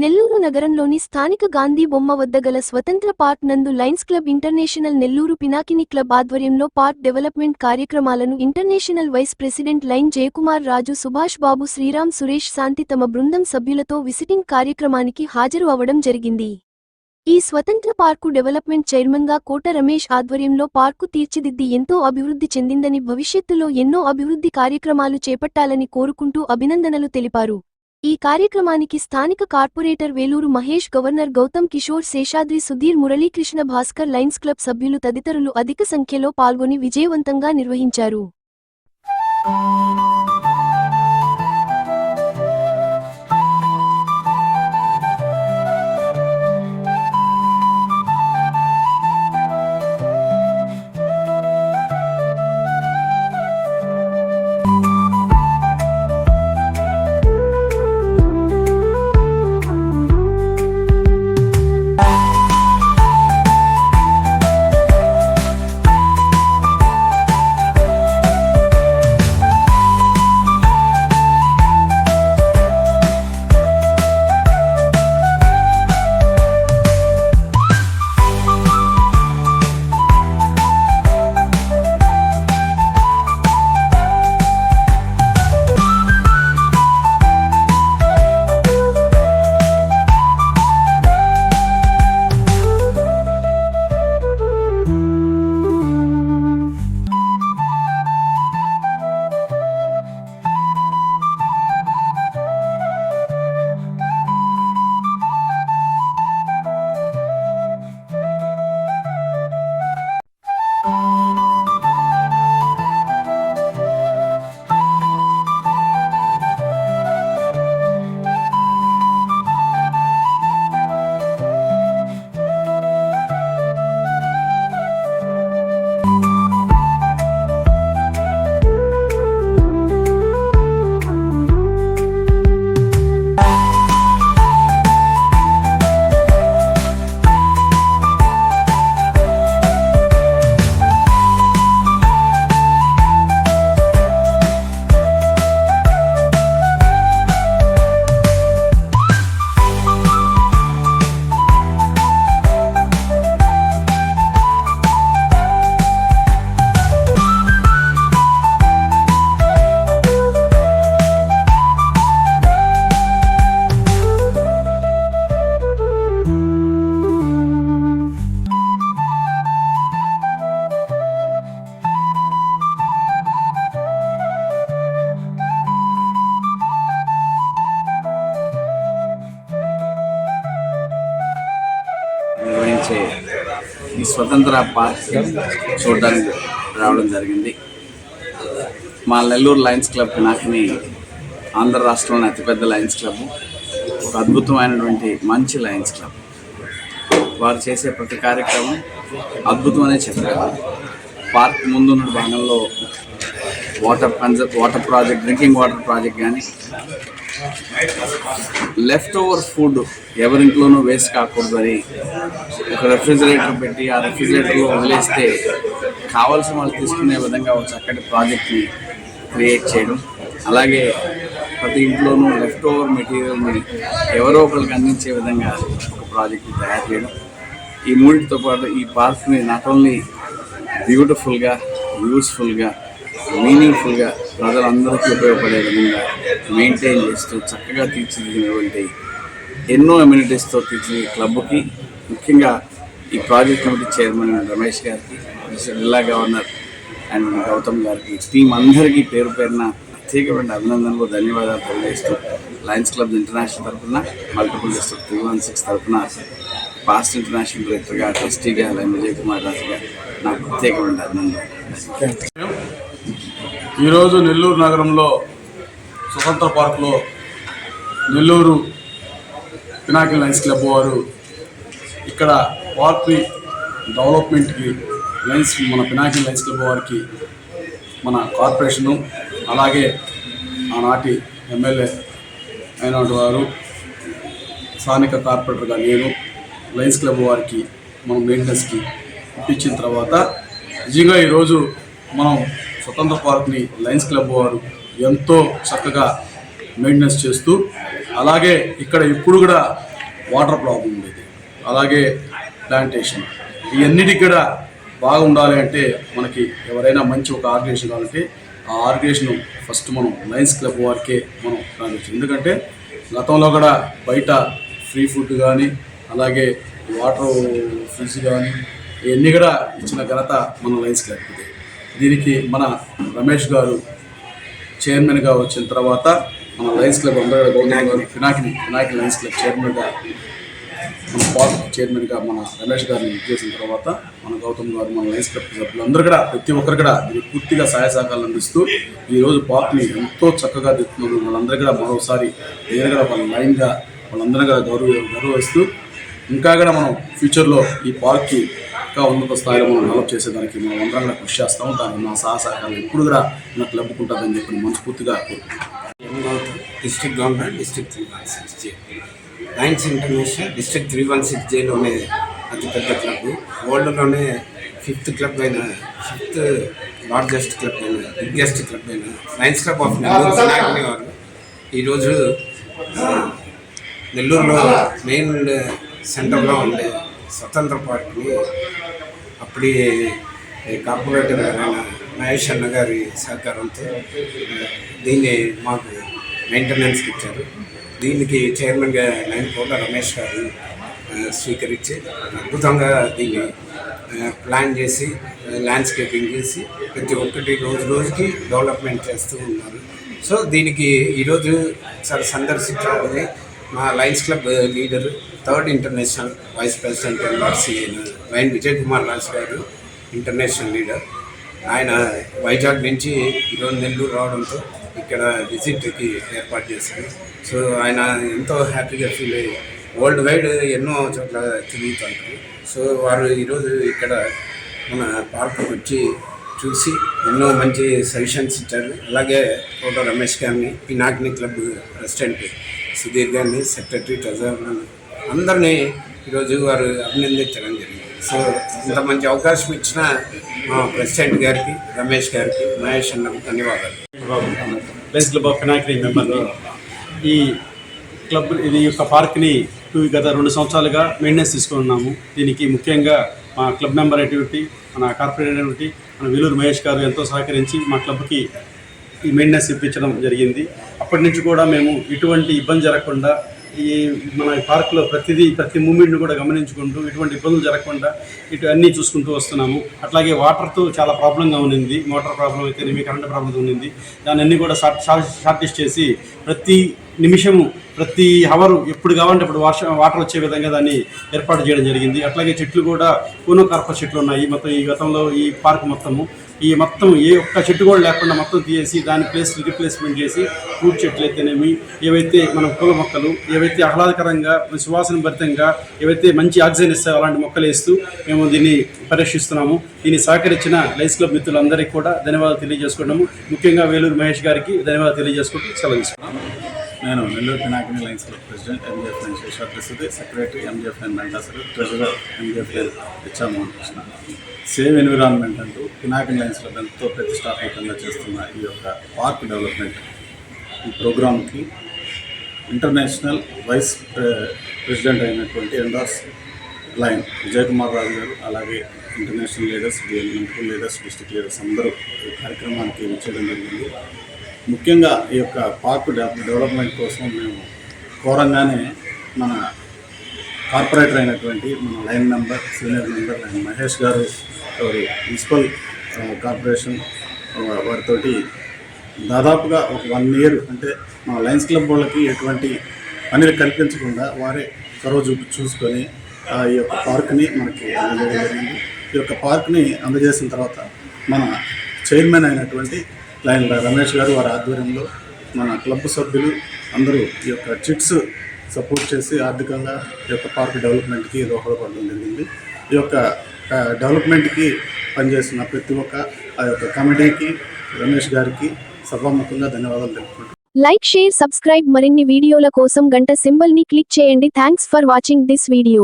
నెల్లూరు నగరంలోని స్థానిక గాంధీ బొమ్మ వద్ద గల స్వతంత్ర పార్క్ నందు Lions Club International Nellore Pinakini Club ఆధ్వర్యంలో పార్క్ డెవలప్మెంట్ కార్యక్రమాలను international vice president lion Jayakumar Raju Subhash Babu Sriram Suresh Shanti తమ బృందం సభ్యులతో విజిటింగ్ కార్యక్రమానికి హాజరు అవడం జరిగింది. ఈ స్వతంత్ర పార్కు డెవలప్మెంట్ చైర్మన్గా కోట రమేష్ ఆధ్వర్యంలో పార్కు తీర్చిదిద్ది ఎంతో అభివృద్ధి చెందిందని భవిష్యత్తులో ఎన్నో అభివృద్ధి కార్యక్రమాలు చేపట్టాలని కోరుకుంటూ అభినందనలు తెలిపారు. ఈ కార్యక్రమానికి స్థానిక corporator Veluru Mahesh governor Gautam Kishore Seshadri Sudhir Muralikrishna Bhaskar Lions Club సభ్యులు తదితరులు అధిక సంఖ్యలో పాల్గొని విజయవంతంగా నిర్వహించారు. నిర్వహించే ఈ స్వతంత్ర పార్క్ చూడడానికి రావడం జరిగింది. మా నెల్లూరు లయన్స్ క్లబ్ నాకుని ఆంధ్ర రాష్ట్రంలోని అతిపెద్ద లయన్స్ క్లబ్ ఒక అద్భుతమైనటువంటి మంచి లయన్స్ క్లబ్. వారు చేసే ప్రతి కార్యక్రమం అద్భుతమనే చెప్పారు పార్క్ ముందున్న భాగంలో water కన్జర్ water project drinking water project కానీ లెఫ్ట్ ఓవర్ ఫుడ్ ఎవరింట్లోనూ వేస్ట్ కాకూడదు అని ఒక రెఫ్రిజిరేటర్ పెట్టి ఆ రెఫ్రిజిరేటర్లో వదిలేస్తే కావాల్సిన వాళ్ళు తీసుకునే విధంగా ఒక చక్కటి ప్రాజెక్ట్ని క్రియేట్ చేయడం. అలాగే ప్రతి ఇంట్లోనూ లెఫ్ట్ ఓవర్ మెటీరియల్ని ఎవరో ఒకరికి అందించే విధంగా ఒక ప్రాజెక్ట్ని తయారు చేయడం. ఈ మూడింటితో పాటు ఈ పార్క్ని నాట్ ఓన్లీ బ్యూటిఫుల్గా యూస్ఫుల్గా మీనింగ్ఫుల్గా ప్రజలందరికీ ఉపయోగపడే విధంగా మెయింటైన్ చేస్తూ చక్కగా తీర్చిదిద్దినటువంటి ఎన్నో అమ్యూనిటీస్తో తీర్చి క్లబ్కి ముఖ్యంగా ఈ ప్రాజెక్ట్ కమిటీ చైర్మన్ రమేష్ గారికి జిల్లా గవర్నర్ అండ్ గౌతమ్ గారికి టీం అందరికీ పేరు పేరున ప్రత్యేకమైన అభినందనలు ధన్యవాదాలు తెలియజేస్తూ లయన్స్ క్లబ్ ఇంటర్నేషనల్ తరఫున multiple district three one six తరఫున పాస్ట్ ఇంటర్నేషనల్ డైరెక్టర్గా ట్రస్టీగా లైన్ విజయ్ కుమార్ రాజుగా నాకు ప్రత్యేకమైన అభినందనలు. ఈరోజు నెల్లూరు నగరంలో స్వతంత్ర పార్కులో నెల్లూరు పినాకిల్ లయన్స్ క్లబ్ వారు ఇక్కడ పార్క్ని డెవలప్మెంట్కి లయన్స్ మన పినాకిల్ లయన్స్ క్లబ్ వారికి మన కార్పొరేషను అలాగే ఆనాటి ఎమ్మెల్యే అయినటువంటి వారు స్థానిక కార్పొరేటర్గా నేను లయన్స్ క్లబ్ వారికి మనం మెయింటెనెన్స్కి ఇప్పించిన తర్వాత నిజంగా ఈరోజు మనం స్వతంత్ర పార్క్ని లయన్స్ క్లబ్ వారు ఎంతో చక్కగా మెయింటెనెన్స్ చేస్తూ అలాగే ఇక్కడ ఇప్పుడు కూడా వాటర్ ప్రాబ్లం ఉండేది. అలాగే ప్లాంటేషన్. ఇవన్నిటికి కూడా బాగుండాలి అంటే మనకి ఎవరైనా మంచి ఒక ఆర్గనైజేషన్ కావాలంటే ఆ ఆర్గనైజేషన్ ఫస్ట్ మనం లయన్స్ క్లబ్ వారికే మనం కావచ్చు ఎందుకంటే గతంలో కూడా బయట ఫ్రీ ఫుడ్ కానీ అలాగే వాటర్ ఫీజు కానీ ఇవన్నీ కూడా ఇచ్చిన ఘనత మన లయన్స్ క్లబ్ది. దీనికి మన రమేష్ గారు చైర్మన్గా వచ్చిన తర్వాత మన లయన్స్ క్లబ్ అందరూ గౌతమ్ గారు పినాకిని పినాకి లయన్స్ క్లబ్ చైర్మన్గా మన పార్క్ చైర్మన్గా మన రమేష్ గారిని చేసిన తర్వాత మన గౌతమ్ గారు మన లయన్స్ క్లబ్ సభ్యులు అందరూ కూడా ప్రతి ఒక్కరు కూడా దీనికి పూర్తిగా సహాయ సహకారాలు అందిస్తూ ఈరోజు పార్క్ని ఎంతో చక్కగా దిక్కుతున్నారు వాళ్ళందరూ కూడా మరోసారి నేను కూడా వాళ్ళ లైన్గా వాళ్ళందరూ కూడా గౌరవ గౌరవిస్తూ ఇంకా కూడా మనం ఫ్యూచర్లో ఈ పార్క్కి ఇంకా ఉన్నత స్థాయిలో మనం డెవలప్ చేసేదానికి మనం అందరం కూడా కృషి చేస్తాము దానికి మా సహాయ సహకారాలు ఎప్పుడు కూడా మన క్లబ్కి ఉంటుందని చెప్పి మనస్ఫూర్తిగా కోరుకుంటున్నాను. Gautam district government district three one six J Lions International district three one six జేలోనే అతిపెద్ద క్లబ్ వరల్డ్లోనే ఫిఫ్త్ క్లబ్ అయిన ఫిఫ్త్ లార్జెస్ట్ క్లబ్ అయిన బిగ్గెస్ట్ క్లబ్ అయిన లయన్స్ క్లబ్ ఆఫ్ నెల్లూరు వారు ఈరోజు నెల్లూరులో మెయిన్ సెంటర్లో ఉండే స్వతంత్ర పార్టీ అప్పుడే కార్పొరేటర్ గారైన మహేష్ అన్న గారి సహకారంతో దీన్ని మాకు మెయింటెనెన్స్కి ఇచ్చారు. దీనికి చైర్మన్గా లైన్ కోట రమేష్ గారు స్వీకరించి అద్భుతంగా దీన్ని ప్లాన్ చేసి ల్యాండ్స్కేపింగ్ చేసి ప్రతి ఒక్కటి రోజు రోజుకి డెవలప్మెంట్ చేస్తూ ఉన్నారు. సో దీనికి ఈరోజు సార్ సందర్శించాలని మా Lions Club leader third international vice president NRC wine Vijay Kumar Raj గారు ఇంటర్నేషనల్ లీడర్. ఆయన వైజాగ్ నుంచి ఈరోజు నెల్లూరు రావడంతో ఇక్కడ విజిట్కి ఏర్పాటు చేశారు. సో ఆయన ఎంతో హ్యాపీగా ఫీల్ అయ్యి వరల్డ్ వైడ్ ఎన్నో చోట్ల తిరుగుతుంటారు సో వారు ఈరోజు ఇక్కడ మన పార్క్ వచ్చి చూసి ఎన్నో మంచి సజెషన్స్ ఇచ్చారు. అలాగే కోట రమేష్ గారిని పినాకిని క్లబ్ ప్రెసిడెంట్ సుధీర్ గారిని సెక్రటరీ ట్రెజరర్ అందరినీ ఈరోజు వారు అభినందించడం జరిగింది. సో ఇంత మంచి అవకాశం ఇచ్చిన మా ప్రెసిడెంట్ గారికి రమేష్ గారికి మహేష్ అన్నకు ధన్యవాదాలు. లయన్స్ క్లబ్ ఆఫ్ పినాకిని మెంబర్ని ఈ క్లబ్ ఇది యొక్క పార్క్ని గత రెండు సంవత్సరాలుగా మెయింటెనెన్స్ తీసుకున్నాము దీనికి ముఖ్యంగా మా క్లబ్ మెంబర్ అయినటువంటి మన కార్పొరేట్ అయినటువంటి మన వేలూరు మహేష్ గారు ఎంతో సహకరించి మా క్లబ్కి ఈ మెయింటెనెన్స్ ఇప్పించడం జరిగింది. అప్పటి నుంచి కూడా మేము ఎటువంటి ఇబ్బంది జరగకుండా ఈ మన పార్కులో ప్రతిదీ ప్రతి మూమెంట్ని కూడా గమనించుకుంటూ ఎటువంటి ఇబ్బందులు జరగకుండా ఇటు అన్నీ చూసుకుంటూ వస్తున్నాము. అట్లాగే వాటర్తో చాలా ప్రాబ్లంగా ఉన్నింది. మోటార్ ప్రాబ్లం అయితేనేమి కరెంట్ ప్రాబ్లం ఉన్నింది. దాన్ని అన్నీ కూడా షార్ట్ చేసి ప్రతి నిమిషము ప్రతి హవరు ఎప్పుడు కావాలంటే అప్పుడు వర్ష వాటర్ వచ్చే విధంగా దాన్ని ఏర్పాటు చేయడం జరిగింది. అట్లాగే చెట్లు కూడా కోనో కార్పస్ చెట్లు ఉన్నాయి. మొత్తం ఈ గతంలో ఈ పార్క్ మొత్తము ఈ మొత్తం ఏ ఒక్క చెట్టు కూడా లేకుండా మొత్తం తీసేసి దాని ప్లేస్ రీప్లేస్మెంట్ చేసి ఫ్రూట్ చెట్లు అయితేనేమి ఏవైతే మన పూల మొక్కలు ఏవైతే ఆహ్లాదకరంగా సువాసన భరితంగా ఏవైతే మంచి ఆక్సిజన్ ఇస్తాయో అలాంటి మొక్కలు వేస్తూ మేము దీన్ని పరీక్షిస్తున్నాము దీన్ని సహకరించిన లైన్స్ క్లబ్ మిత్రులందరికీ కూడా ధన్యవాదాలు తెలియజేసుకుంటాము ముఖ్యంగా వేలూరు మహేష్ గారికి ధన్యవాదాలు తెలియజేసుకుంటూ సెలవు తీసుకున్నాము నేను Nellore Pinakini Lions Club president MGF lion Seshar ప్రసిద్ధి secretary MGF lion మెంటాసర్ treasurer MGF lion HR Mohan Krishna. Save environment అంటూ పినాకిని లైన్స్ క్లబ్ ఎంతో ప్రతిష్టాత్మకంగా చేస్తున్న ఈ యొక్క పార్క్ డెవలప్మెంట్ ఈ ప్రోగ్రామ్కి ఇంటర్నేషనల్ వైస్ ప్రెసిడెంట్ అయినటువంటి ఎండాస్ లైన్ విజయ్ కుమార్ రాజు గారు అలాగే international leaders municipal leaders district leaders అందరూ ఈ కార్యక్రమానికి చేయడం జరిగింది. ముఖ్యంగా ఈ యొక్క పార్క్ డెవలప్మెంట్ కోసం మేము ఘోరంగానే మన కార్పొరేటర్ అయినటువంటి మన lion member senior member lion Mahesh గారు వారి మున్సిపల్ కార్పొరేషన్ వారితోటి దాదాపుగా ఒక వన్ ఇయర్ అంటే మన లయన్స్ క్లబ్ వాళ్ళకి ఎటువంటి పనిని కల్పించకుండా వారే చొరవ చూపు చూసుకొని ఆ, ఈ యొక్క పార్క్ని మనకి అందజేయడం జరిగింది. ఈ యొక్క పార్క్ని అందజేసిన తర్వాత మన చైర్మన్ అయినటువంటి లైన్ రమేష్ గారు వారి ఆధ్వర్యంలో మన క్లబ్ సభ్యులు అందరూ ఈ యొక్క చిట్స్ సపోర్ట్ చేసి ఆర్థికంగా ఈ యొక్క పార్క్ డెవలప్మెంట్కి దోహదపడడం జరిగింది. ఈ యొక్క డెవలప్మెంట్కి పనిచేస్తున్న ప్రతి ఒక్క ఆ యొక్క కమిటీకి రమేష్ గారికి సభాముఖంగా ధన్యవాదాలు తెలుపుకుంటున్నాను లైక్ షేర్ సబ్స్క్రైబ్ మరిన్ని వీడియోల కోసం గంట సింబల్ని క్లిక్ చేయండి. Thanks for watching this video.